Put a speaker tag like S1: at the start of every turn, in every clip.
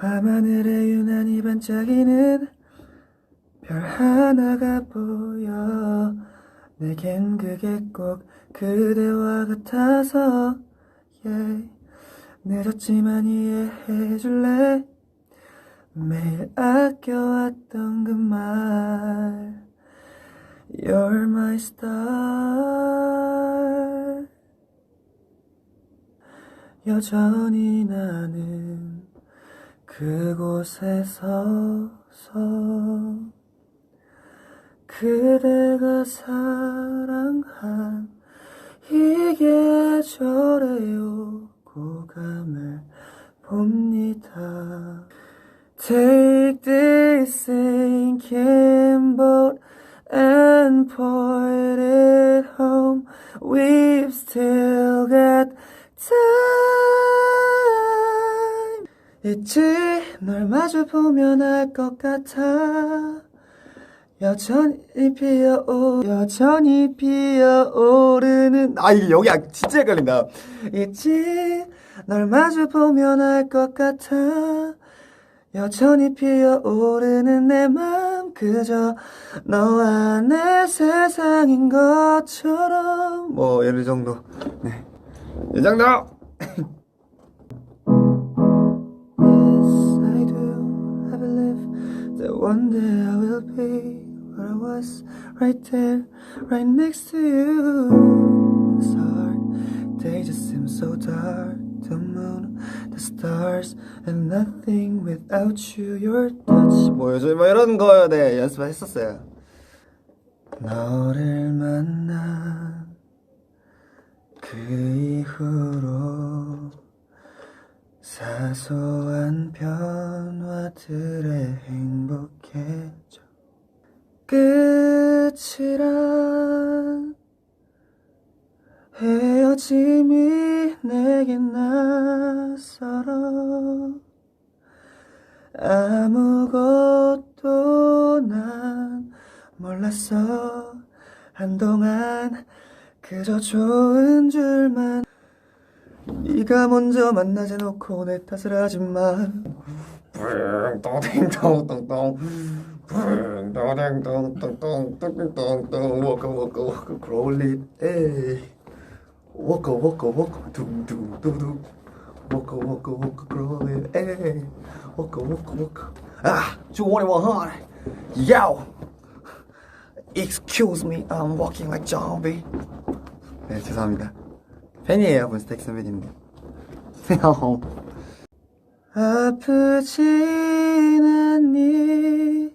S1: 밤하늘에 유난히 반짝이는 별 하나가 보여. 내겐 그게 꼭 그대와 같아서 yeah. 늦었지만 이해해줄래? 매일 아껴왔던 그 말. You're my star. 여전히 나는 그곳에 서서 그대가 사랑한 이 계절에 오고 감을 봅니다 Take this sinking boat and put it home We've still got time 있지 널 마주 보면 알 것 같아. 여전히 피어오 여전히 피어오르는 아 이게 여기 아- 진짜 헷갈린다. 있지? 널 마주 보면 알 것 같아. 여전히 피어오르는 내 맘 그저 너와 내 세상인 것처럼. 뭐 이런 정도. 네 이 정도 one day I will be where I was, right there, right next to you. It's hard, they just seem so dark. The moon, the stars, and nothing without you. Your touch. 뭐 요즘 뭐 이런 거 네 연습했었어요. 너를 만난 그 이후로 사소한 변화들에 행복해져. 끝이란 헤어짐이 내겐 낯설어 아무것도 난 몰랐어. 한동안 그저 좋은 줄만 네가 먼저 만나지 놓고 내 탓을 하지만 띵동띵동띵동 띵동띵동띵동띵동 워커 워커 워커 크롤릿 에이. 워커 워커 워커. 둥둥둥둥. 워커 워커 워커 크롤릿 에이. 워커 워커 워커. 아 주원이 원하네 Yo. Excuse me I'm walking like zombie. 네 죄송합니다 팬이에요 문스텍 선배님 아프진 않니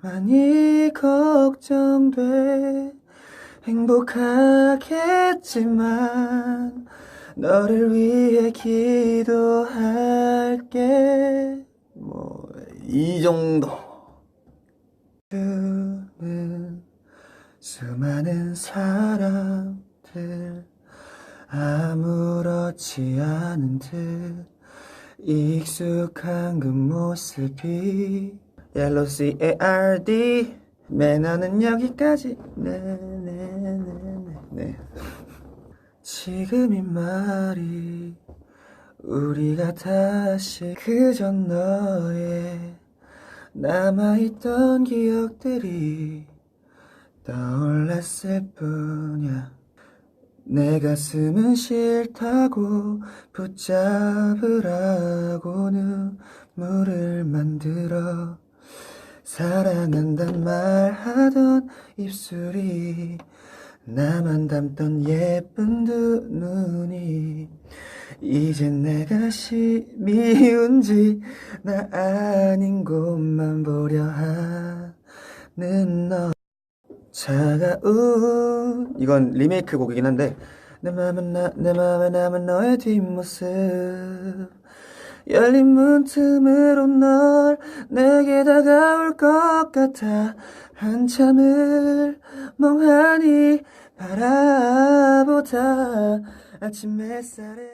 S1: 많이 걱정돼. 행복하겠지만 너를 위해 기도할게. 뭐 이 정도. 수많은 사람들 아무렇지 않은 듯 익숙한 그 모습이 옐로우 C-A-R-D 매너는 여기까지 네네네네 네. 지금 이 말이 우리가 다시 그저 너의 남아있던 기억들이 떠올랐을 뿐이야 내 가슴은 싫다고 붙잡으라고 눈물을 만들어 사랑한단 말하던 입술이 나만 담던 예쁜 두 눈이 이제 내가 시 미운지 나 아닌 곳만 보려 하는 너 차가운 이건 리메이크 곡이긴 한데 내 맘은 나, 내 맘에 남은 너의 뒷모습. 열린 문 틈으로 널 내게 다가올 것 같아 한참을 멍하니 바라보다 아침 햇살에